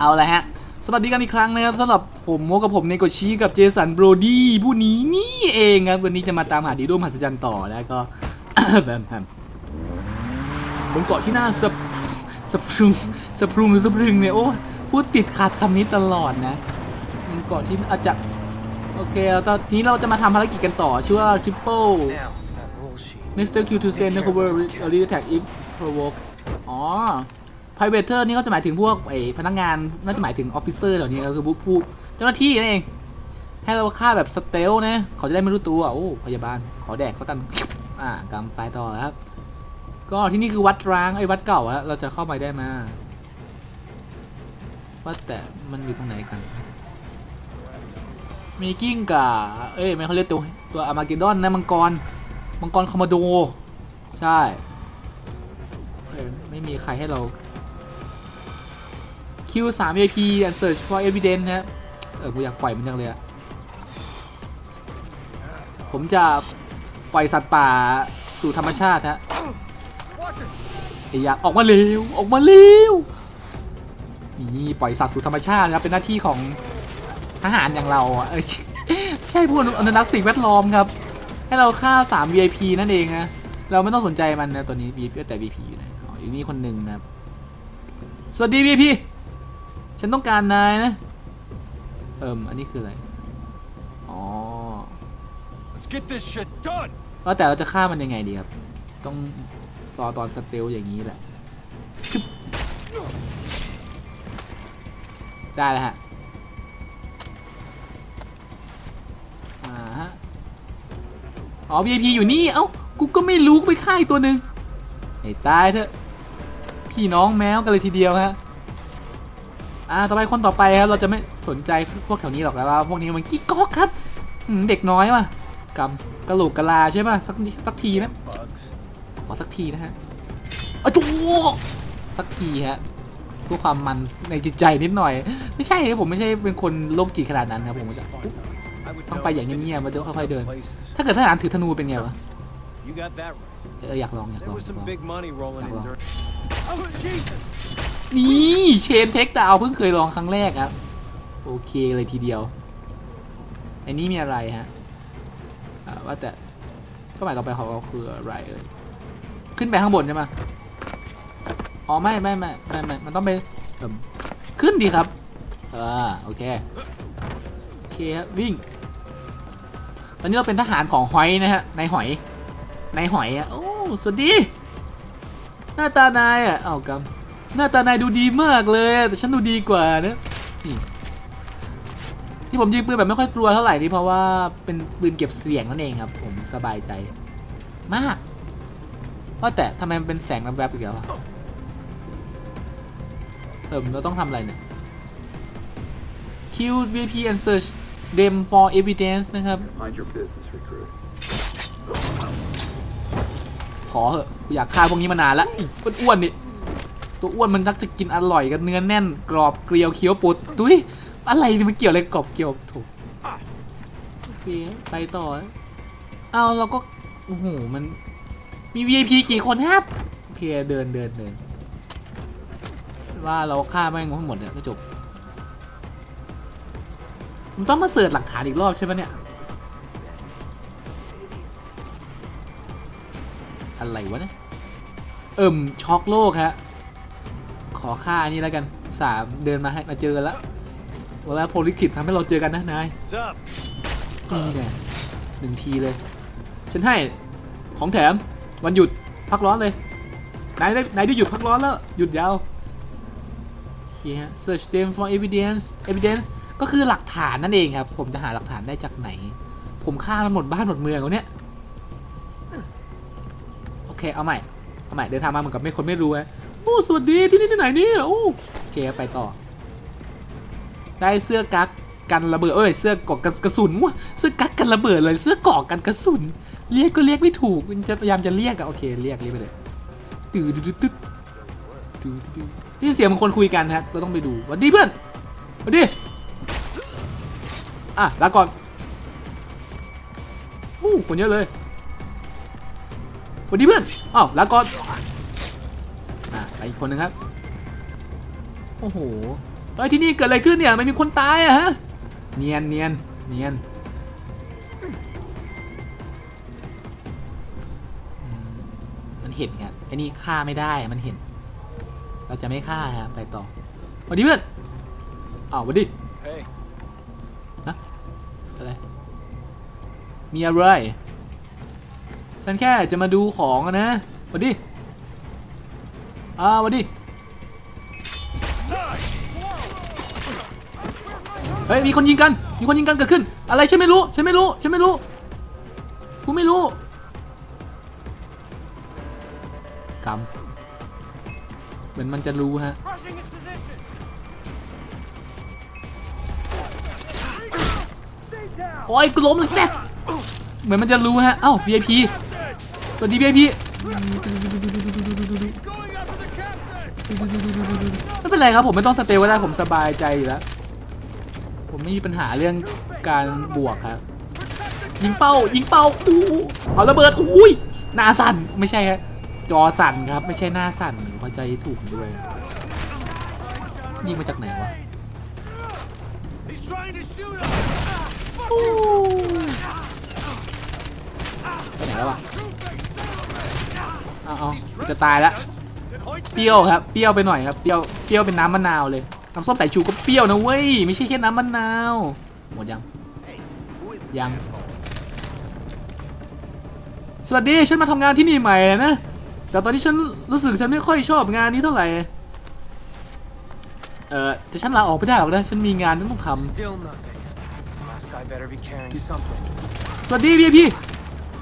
เอาละฮะ สวัสดีกันอีกครั้งนะครับสำหรับผมโมกับผมเนโกชิกับเจสันโบรดี้ผู้นี้นี่เองครับ วันนี้จะมาตามหาดีโดมหัศจรรย์ต่อแล้วก็แบมแบมบนเกาะที่น่าสะสะพรึงสะพรึงหรือสะพรึงเนี่ยโอ้พูดติดขาดคำนี้ตลอดนะบนเกาะที่อาจจะโอเคแล้วตอนนี้เราจะมาทำภารกิจกันต่อ ชื่อว่า Triple Now, that roll sheet. Mr. Q to stand the cover a real attack if provoke อ๋อ Privateer นี่ก็จะหมายถึงพวกไอ้พนักงานน่าจะหมายถึง Officer เหล่านี้ก็คือผู้เจ้าหน้าที่นั่นเอง ให้เราฆ่าแบบสเตลนะเขาจะได้ไม่รู้ตัวโอ้พยาบาลขอแดกเขากันอ่ากำไปต่อครับ ก็ที่นี่คือวัดร้างไอ้วัดเก่าอะเราจะเข้าไปได้มาว่าแต่มันอยู่ตรงไหนกันมีกิ้งก่าเอ้ยไม่เขาเรียกตัวตัวอามาเกดอนนะมังกรมังกรคอมโดใช่ไม่มีใครให้เรา Q3 VIP and search for evidence นะเออกูอยากปล่อยมันจังเลยอะผมจะปล่อยสัตว์ป่าสู่ธรรมชาติฮะไอ้อยากออกมาเร็วออกมาเร็วนี่ปล่อยสัตว์สู่ธรรมชาติครับเป็นหน้าที่ของทหารอย่างเราอะเอ้ยใช่ผู้อนุรักษ์สิ่งแวดล้อมครับ ให้เราฆ่า 3 VIP นั่นเองนะเราไม่ต้องสนใจมันนะตัวนี้ VIP แต่ VIP อยู่นอ๋ออยู่นี่คนหนึ่งนะครับ สวัสดี VIP ฉันต้องการนายนะ เอิมอันนี้คืออะไร อ๋อ Let's get this shit done. ว่าแต่เราจะฆ่ามันยังไงดีครับ ต้องรอตอนสเตลอย่างนี้แหละชึบได้แล้วฮะ อ่าฮะ อ๋อ VIP อยู่นี่ เอ้า กูก็ไม่รู้กูไปฆ่าอีกตัวหนึ่งไอ้ตายเถอะ พี่น้องแมวกันเลยทีเดียวฮะ อ่าต่อไปคนต่อไปครับเราจะไม่สนใจพวกแถวนี้หรอกแล้วพวกนี้มันกิ๊กก๊อกครับเด็กน้อยว่ะกำกระโหลกกะลาใช่ป่ะสักสักทีนะขอสักทีนะฮะอจูสักทีฮะเพื่อความมันในจิตใจนิดหน่อย ไม่ใช่ครับผมไม่ใช่เป็นคนโรคจิตขนาดนั้นครับผมจะต้องไปอย่างเงียบๆมาเดินค่อยๆเดิน ถ้าเกิดทหารถือธนูเป็นไงวะเอออยากลองอยากลองอยากลอง นี่เชนเทคดาวเพิ่งเคยลองครั้งแรกครับ โอเคเลยทีเดียวไอ้นี้มีอะไรฮะว่าแต่เป้าหมายต่อไปของเราคืออะไรเอ่ยขึ้นไปข้างบนใช่ไหมอ๋อไม่ไม่ไม่ไม่ไม่มันต้องไปขึ้นดีครับอ่าโอเคโอเคครับวิ่ง ตอนนี้เราเป็นทหารของหอยนะฮะนายหอยนายหอยอะโอ้สวัสดี น้าตานายอะเอากำหน้าตานายดูดีมากเลยแต่ฉันดูดีกว่านะนี่ที่ผมยิงปืนแบบไม่ค่อยกลัวเท่าไหร่นี่เพราะว่าเป็นปืนเก็บเสียงนั่นเองครับ ผมสบายใจมากว่าแต่ทำไมมันเป็นแสงแวบๆอีกแล้วเออเราต้องทำอะไรเนี่ย Kill VP and search them for evidence นะครับ ขอเหอะกูอยากฆ่าพวกนี้มานานละอีกอ้วนๆนี่ตัวอ้วนมันนักจะกินอร่อยกันเนื้อแน่น กรอบเกลียวเคี้ยวปุดดุยอะไรมันเกี่ยวอะไรกรอบเกลียวถูกโอเคไปต่อเอาเราก็โอ้โหมันมี VIP กี่คนครับโอเคเดินเดินเดินว่าเราฆ่าแม่งทั้งหมดเนี่ยก็จบผมต้องมาเสิร์ชหลักฐานอีกรอบใช่ไหมเนี่ย อะไรวะเนี่ยเอิ่มช็อกโลกฮะขอค่าอันนี้แล้วกันสามเดินมาให้มาเจอกันแล้ววันแล้วโพลิคิดทำให้เราเจอกันนะนาย What's up? นี่ไงหนึ่งทีเลย ฉันให้ของแถมวันหยุดพักร้อนเลยนายได้นายได้หยุดพักร้อนแล้วหยุดยาวโอเคฮะ search them for evidence evidence ก็คือหลักฐานนั่นเองครับ ผมจะหาหลักฐานได้จากไหน ผมฆ่ามันหมดบ้านหมดเมืองแล้วเนี่ยโอ เคเอาใหม่เอาใหม่เดินทางมาเหมือนกับไม่คนไม่รู้ฮะโอ้สวัสดีที่นี่ที่ไหนเนี่ยโอ้โอเคไปต่อ ได้เสื้อกั๊กกันระเบิดเอ้ยเสื้อกาะกันกระสุนวะเสื้อกั๊กกันระเบิดเลยเสื้อกาะกันกระสุน เรียกก็เรียกไม่ถูกมันจะพยายามจะเรียกอะโอเคเรียกเรียกไปเลยตื่นตึ๊ดตึ๊ดตื่นตึ๊ดนี่เสียงมันคนคุยกันฮะเราต้องไปดูสวัสดีเพื่อนสวัสดีอะลาก่อนโอ้คนเยอะเลย วัสดีเพื่อนอ้าวลาก่อนอะไปอีกคนหนึ่งครับ โอ้โหเฮ้ยที่นี่เกิดอะไรขึ้นเนี่ยไม่มีคนตายอะฮะ เนียนเนียนเนียนอืมมันเห็นครับไอ้นี่ฆ่าไม่ได้อะมันเห็น เราจะไม่ฆ่าฮะไปต่อสวัสดีเพื่อนอ้าวสวัสดี Hey, อะไรมีอะไร ฉันแค่จะมาดูของนะสวัสดีอ่าสวัสดีเฮ้ยมีคนยิงกัน มีคนยิงกันเกิดขึ้น อะไรฉันไม่รู้ ฉันไม่รู้ ฉันไม่รู้ กูไม่รู้กำเหมือนมันจะรู้ฮะ โอ้ยกูล้มเลยแซ่บเหมือนมันจะรู้ฮะ เอ้า VIP สวัสดี VIP Going after the captain. ไม่เป็นไรครับผมไม่ต้องสเตลก็ได้ผมสบายใจอยู่แล้ว ผมไม่มีปัญหาเรื่องการบวกครับ ยิงเป้ายิงเป้าอู้เอาระเบิดอุ้ยหน้าสั่นไม่ใช่ครับจอสั่นครับไม่ใช่หน้าสั่นเข้าใจถูกด้วย ยิงมาจากไหนวะ He's trying to shoot us. ไปไหนแล้ววะ เอาเอาจะตายแล้ว Then hoist เปรี้ยวครับเปรี้ยวไปหน่อยครับเปรี้ยวเปรี้ยวเป็นน้ำมะนาวเลยน้ำส้มสายชูก็เปรี้ยวนะเว้ยไม่ใช่แค่น้ำมะนาวหมดยังยังสวัสดีฉันมาทำงานที่นี่ใหม่นะแต่ตอนนี้ฉันรู้สึกฉันไม่ค่อยชอบงานนี้เท่าไหร่เออแต่ฉันลาออกไม่ได้หรอกนะฉันมีงานที่ต้องท Still nothing. Last guy better be carrying something. ำสวัสดีพี่พี่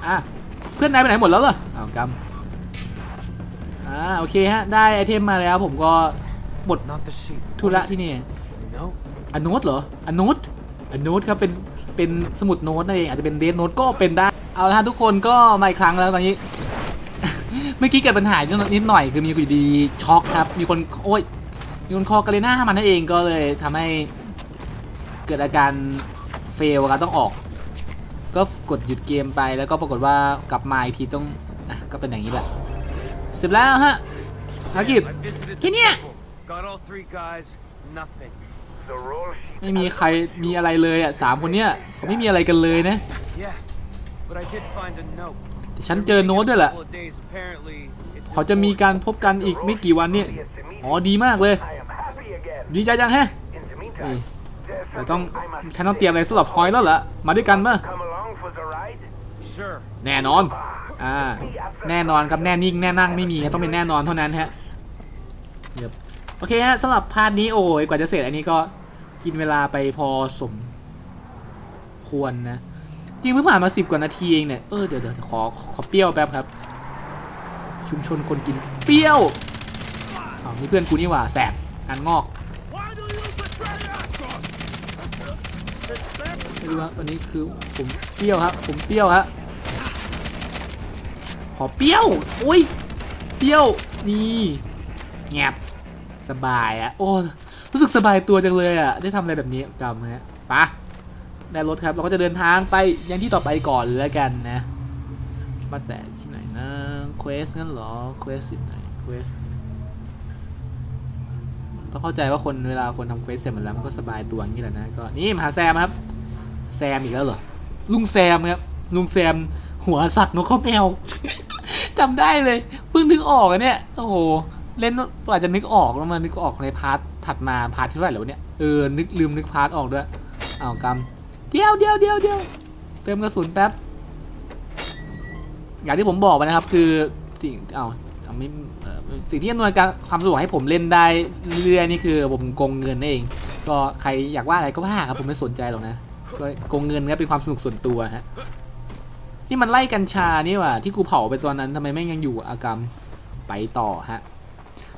อะเพื่อนนายไปไหนหมดแล้วเหรออ้าวกำ อ่าโอเคฮะ ได้ไอเทมมาแล้วผมก็หมด Not the sheep. ธุระที่นี่ No. อโนตเหรออโนตอโนตครับเป็นเป็นสมุดโน้ตนั่นเองอาจจะเป็นเดนโน้ตก็เป็นได้ เอาละฮะทุกคนก็มาอีกครั้งแล้วตอนนี้ เมื่อกี้เกิดปัญหานิดหน่อยคือมีอยู่ดีช็อกครับ มีคนโอ้ยมีคนคอกาเลน่ามันนั่นเองก็เลยทำให้เกิดอาการเฟลครับต้องออก ก็กดหยุดเกมไปแล้วก็ปรากฏว่ากลับมาอีกทีต้องอะก็เป็นอย่างนี้แหละเสร็จแล้วฮะภารกิจ I visited the Can you- temple. Got all three guys. Nothing. ไม่มีใครมีอะไรเลยอะสามคนเนี้ยเขาไม่มีอะไรกันเลยนะ Yeah. But I did find a note. แต่ฉันเจอโน้ตด้วยแหละ Couple of days, apparently, it's เขาจะมีการพบกันอีกไม่กี่วันเนี่ยอ๋อดีมากเลย ดีใจจังแฮะนี่แต่ต้องฉันต้องเตรียมอะไรสำหรับฮอยแล้วเหรอมาด้วยกันป่ะ Sure. แน่นอน อ่า แน่นอนครับแน่นิ่งแน่นั่งไม่มีครับต้องเป็นแน่นอนเท่านั้นฮะเดี๋ยวโอเคฮะสำหรับพาร์ทนี้โอ้ยกว่าจะเสร็จอันนี้ก็กินเวลาไปพอสมควรนะ จริงเพิ่งผ่านมาสิบกว่านาทีเองเนี่ย เออเดี๋ยวเดี๋ยวขอขอเปรี้ยวแป๊บครับ ชุมชนคนกินเปรี้ยวอ๋อนี่เพื่อนกูนี่หว่าแสบงานงอก Why do you betray us? ไม่รู้ว่าวันนี้คือผมเปรี้ยวครับ ผมเปรี้ยวฮะข อเปรี้ยวอุ้ยเปรี้ยวนี่แงบสบายอะโอ้รู้สึกสบายตัวจังเลยอะได้ทำอะไรแบบนี้จำฮะปะได้รถครับเราก็จะเดินทางไปยังที่ต่อไปก่อนเลยแล้วกันนะมาแต่ที่ไหนนะเควสงั้นเหรอเควสที่ไหนเควสต้องเข้าใจว่าคนเวลาคนทำเควสเสร็จหมดแล้วมันก็สบายตัวอย่างนี้แหละนะก็นี่มาหาแซมครับ แซมอีกแล้วเหรอลุงแซมครับลุงแซมหัวสัตว์นกข้าวแมว จำได้เลยเพิ่งนึกออกอะเนี่ยโอ้โหเล่นกว่าจะนึกออกแล้วมานึกออกในพาร์ทถัดมาพาร์ทที่เท่าไหร่แล้วเนี่ยเออนึกลืมนึกพาร์ทออกด้วยเอากำเดียวเดียวเดียวเดียวเติมกระสุนแป๊บอย่างที่ผมบอกไปนะครับ คือสิ่งเอาเอไม่สิ่งที่อำนวยการความสะดวกให้ผมเล่นได้เรื่อยๆนี่คือผมโกงเงินนั่นเอง ก็ใครอยากว่าอะไรก็ว่าครับผมไม่สนใจหรอกนะก็โกงเงินก็เป็นความสนุกส่วนตัวฮะ นี่มันไล่กัญชานี่หว่าที่กูเผาไปตอนนั้นทำไมแม่งยังอยู่อะอากรรมไปต่อฮะ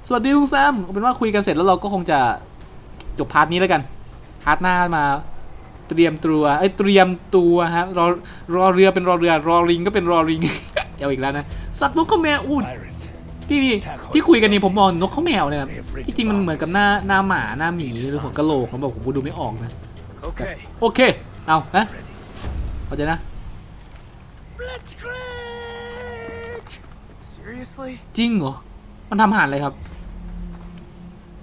สวัสดีลุงแซมเอาเป็นว่าคุยกันเสร็จแล้วเราก็คงจะจบพาร์ทนี้แล้วกันพาร์ทหน้ามาเตรียมตัวเอ้ยเตรียมตัวฮะรอรอเรือเป็นรอเรือรอริงก็เป็นรอริงเอาอีกแล้วนะสัตว์นกข้าวแมวอู้ที่ที่คุยกันนี่ผมมองนกข้าวแมวเนี่ยที่จริงมันเหมือนกับหน้าหน้าหมาหน้าหมีหรือหัวกะโหลกผมบอกผมดูไม่ออกนะ Okay. โอเคเอาฮะเข้าใจนะ Blitzkrieg! Seriously? จริงเหรอ มันทำอาหารอะไรครับ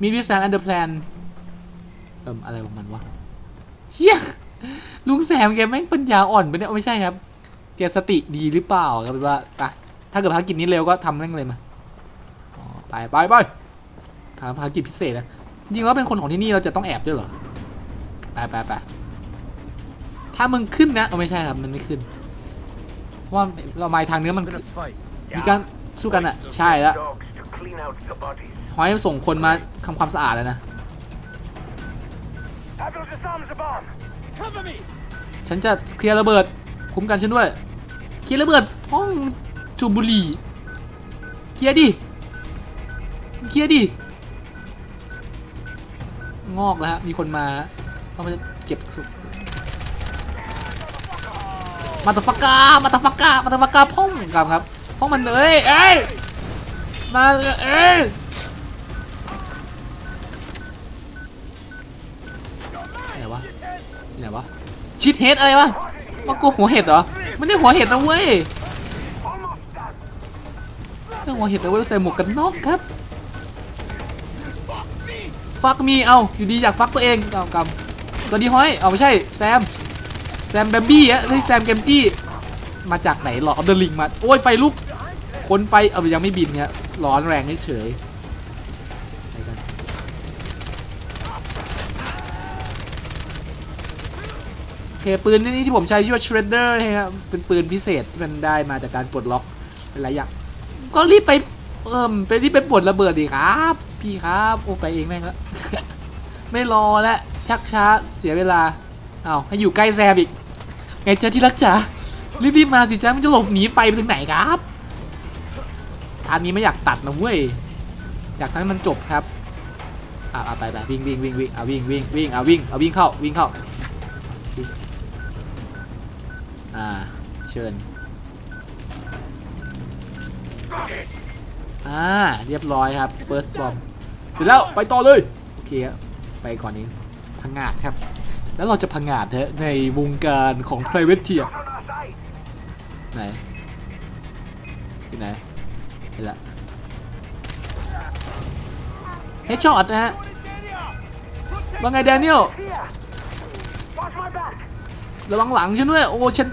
มีวิสัยอันเดอร์แพลนเอิมอะไรของมันวะเฮียลุงแซมแกแม่งปัญญาอ่อนไปเนี่ยไม่ใช่ครับแกสติดีหรือเปล่าครับเป็นว่าไปถ้าเกิดภารกิจนี้เร็วก็ทำแม่งเลยมาไปไปไปทำภารกิจพิเศษนะ จริงๆแล้วเป็นคนของที่นี่เราจะต้องแอบด้วยเหรอ ไปไปไปถ้ามึงขึ้นนะเอาไม่ใช่ครับ มันไม่ขึ้น ว่าเรามาทางเนื้อมัน Gonna fight. มีการสู้กันอะ ใช่แล้ว Dogs to clean out the bodies. หอยส่งคนมาทำความสะอาดแล้วนะ Pavel disarms the bomb. Cover me! ฉันจะเคลียร์ระเบิด คุ้มกันฉันด้วย เคลียร์ระเบิดห้องจูบบุหรีเคลียร์ดิเคลียร์ดิงอกแล้วฮะมีคนมาต้องมาเก็บ มาตาฟักกามาตาฟักกามาตาฟักกาพ่องกับครับพ่องมันเอ้ยเอ้ยมาเอ้ยไหนวะไหนวะชิดเฮดอะไรวะมากูหัวเห็ดเหรอไม่ได้หัวเห็ดนะเว้ยเรื่องหัวเห็ดนะเว้ยใส่หมวกกันน็อกครับฟักมีเอาอยู่ดีอยากฟักตัวเองกำกำตัวดีห้อยเอาไม่ใช่แซม แซมแบมบี้อะไม่ใช่แซมเกมจี้ มาจากไหนหรอเอเดลิงมา โอ้ยไฟลุกคนไฟเอายังไม่บินเนี่ยร้อนแรงเฉยโอเคปืนนี่ที่ผมใช้ชื่อว่า Shredder นะครับเป็นปืนพิเศษที่มันได้มาจากการปลดล็อกเป็นหลายอย่างก็รีบไปเอิ่มไปรีบไปปลดระเบิดดีครับ พี่ครับ โอ้ไปเองแม่งละไม่รอแล้วชักช้าเสียเวลา เอาให้อยู่ใกล้แซมอีก ไงเจ้าที่รักจ๋ารีบๆมาสิจ้ามันจะหลบหนีไฟไปถึงไหนครับอันนี้ไม่อยากตัดนะเว้ย อยากให้มันจบครับอ่าไปไปวิ่งวิ่งวิ่งวิ่งเอาวิ่งวิ่งวิ่งเอาวิ่งเอาวิ่งเข้าวิ่งเข้าอ่าเชิญอ่าเรียบร้อยครับ first bomb เสร็จแล้วไปต่อเลย โอเคครับไปก่อนนี้พังงาดครับ แล้วเราจะพังงาดเถอะในวงการของ private tier On our side. ไหนที่ไหนเห็นละเฮดช็อตนะฮะว่าไงแดเนียลระวังหลังฉันด้วย โอ้ฉัน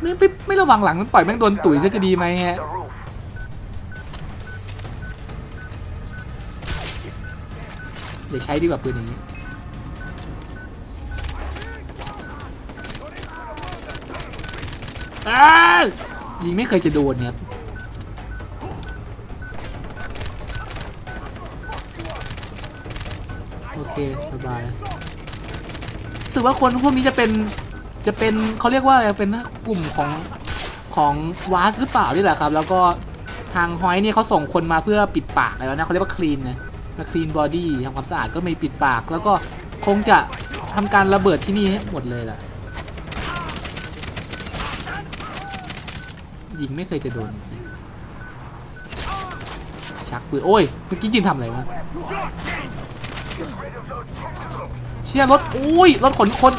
ไม่ไม่ไม่ระวังหลังมันปล่อยแม่งโดนตุ๋ยซะจะดีไหมฮะเดี๋ยวใช้ดีกว่าปืนอย่างนี้ อ้าวยิงไม่เคยจะโดนครับโอเคสบายรู้สึกว่าคนพวกนี้จะเป็นจะเป็นเขาเรียกว่าอะไรเป็นกลุ่มของของวาสหรือเปล่านี่แหละครับ แล้วก็ทางฮอยนี่เขาส่งคนมาเพื่อปิดปากแล้วนะเขาเรียกว่าคลีนนะมาคลีนบอดี้ทำความสะอาดก็ไม่ปิดปาก แล้วก็คงจะทำการระเบิดที่นี่ให้หมดเลยแหละ ยิงไม่เคยจะโดนชักปืนโอ้ยเมื่อกี้ยิงทำอะไรวะเชี่ยรถโอ้ยรถขนคน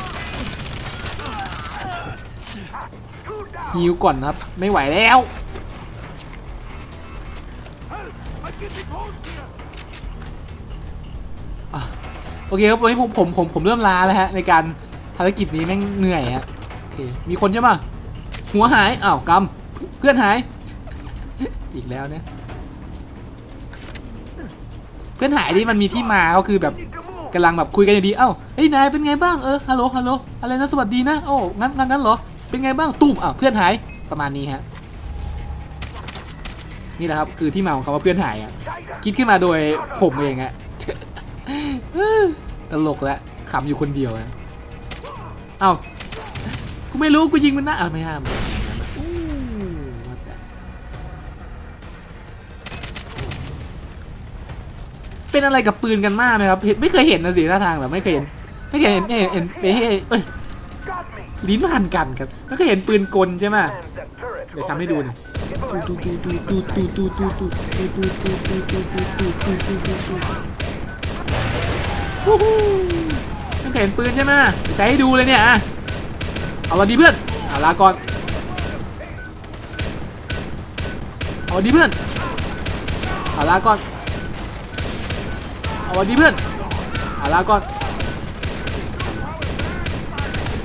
ฮิวก่อนครับ ไม่ไหวแล้วโอเคครับวันนี้ผมผมผมผมเริ่มล้าแล้วฮะในการภารกิจนี้แม่งเหนื่อยฮะโอเคมีคนใช่ไหมหัวหายอ้าวกำ พื่อนหาย อีกแล้วเนี่ย เพื่อนหายนี่มันมีที่มาก็คือแบบกำลังแบบคุยกันอยู่ดี เอ้าเฮ้ยนายเป็นไงบ้าง เออ ฮัลโหล ฮัลโหล อะไรนะ สวัสดีนะ โอ้งั้นงั้นงั้นเหรอ เป็นไงบ้าง ตุ้มอ้าวเพื่อนหาย ประมาณนี้ฮะ นี่แหละครับ คือที่มาของคำว่าเพื่อนหายอะ คิดขึ้นมาโดยผมเองอะตลกแล้วขำอยู่คนเดียวอะเอ้า กูไม่รู้ กูยิงมันนะอ้าวไม่ห้าม เป็นอะไรกับปืนกันมากนะครับไม่เคยเห็นนะสิท่าทางแบบไม่เคยเห็นไม่เคยเห็นเห็นเห็นเอ้ลิ้นพันกันครับก็เคยเห็นปืนกลใช่ไหมเดี๋ยวทำให้ดูหน่อยไม่เคยเห็นปืนใช่ไหมใช้ให้ดูเลยเนี่ยเอาละดูเพื่อนเอาลาก่อนเอาดีเพื่อนเอาลาก่อน เอาดีเพื่อนอะล้วก็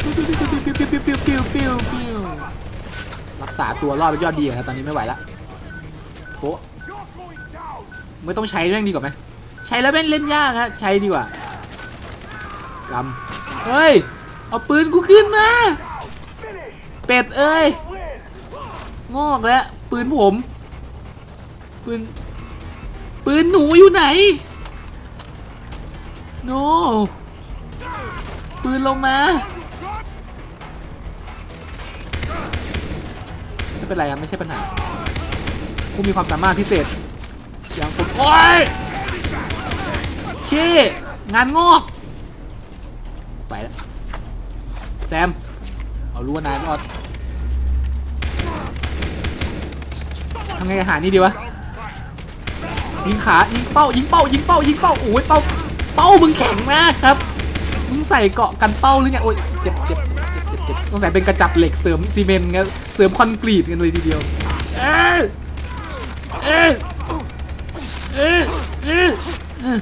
ปิ้วปิ้วปิ้วปิ้วปิ้วปิ้วปิ้วรักษาตัวรอดเป็นยอดดีนะตอนนี้ไม่ไหวละโถ You're going down. ไม่ต้องใช้แม่งดีกว่าไหมใช้แล้วแม่งเล่นยากฮะใช้ดีกว่ากำเฮ้ย เอาปืนกูขึ้นมา เป็ดเอ้ย งอกแล้ว ปืนผม ปืน ปืนหนูอยู่ไหน โนปืนลงมาไม่เป็นไรครับไม่ใช่ปัญหากูมีความสามารถพิเศษ อย่างผมโอ้ยเช่งานงอกไปแล้วแซม เอารู้ว่านายรอดทำไงหานี่ดีวะยิงขายิงเป้ายิงเป้ายิงเป้ายิงเป้าโอ้ยเป้า เป้ามึงแข็งมากครับ มึงใส่เกาะกันเป้าหรือไงโอ้ยเจ็บเจ็บเจ็บเจ็บเจ็บต้งใส่เป็นกระจับเหล็กเสริมซีเมนต์งั้นเสริมคอนกรีตกันเลยทีเดียว เอ้ยเอ้ยเอ้ยเอ้ยเอ้ย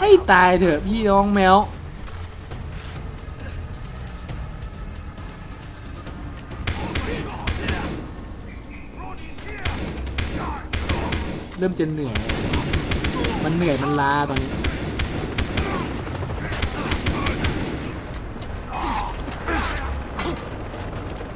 ให้ตายเถอะพี่น้องแมวเริ่มจะเหนื่อย มันเหนื่อยมันลาตอนนี้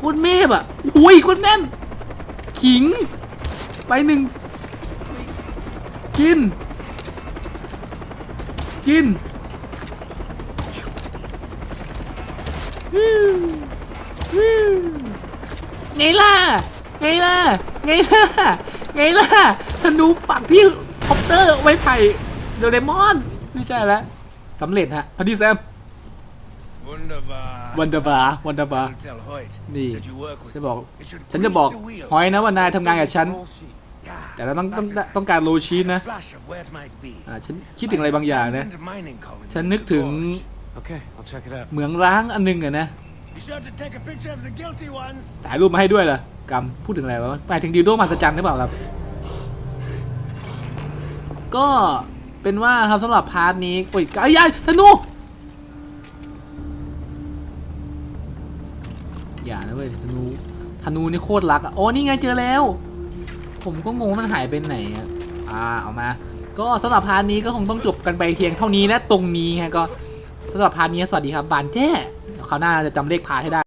โคุณเมฟอะโอ้ยโคุณแม่นขิง ไปหนึ่งกิน กินวิววิวไงล่ะ ไงล่ะ ไงล่ะ ไงล่ะธนูปักที่คอปเตอร์ไว้ไผ่โดเรมอน ไม่ใช่แล้วสำเร็จฮะพอดีแซม Wunderbar. วันเดอร์บาร์วันเดอร์บาร์ I'll tell Hoyt Nee. that you work with จะบอก It should ฉันจะบอก grease the wheels. หอยนะว่านายทำงานกับฉัน Yeah, แต่เราต้องต้อง that is ต้องการโลชีสนะ a flash of where it might be. อ่าฉันคิดถึงอะไรบางอย่างนะ Abandoned mining colony ฉันนึกถึง in the gorge. Okay, I'll check it out. เหมืองร้างอันหนึงอะนะ Be sure to take a picture of the guilty ones. ถ่ายรูปมาให้ด้วยเหรอกำพูดถึงอะไรวะหมายถึงดิวโดมหัศจรรย์หรือเปล่าครับ ก็เป็นว่าครับสำหรับพาร์ทนี้โอ้ยไอ้ยัยธนู อย่านะเว้ยธนูธนูนี่โคตรรักอะโอ้นี่ไงเจอแล้ว ผมก็งงว่ามันหายไปไหนอะอ่าเอามา ก็สำหรับพาร์ทนี้ก็คงต้องจบกันไปเพียงเท่านี้และตรงนี้ฮะก็สำหรับพาร์ทนี้สวัสดีครับบานแจ้เดี๋ยวคราวหน้าจะจำเลขพาร์ทให้ได้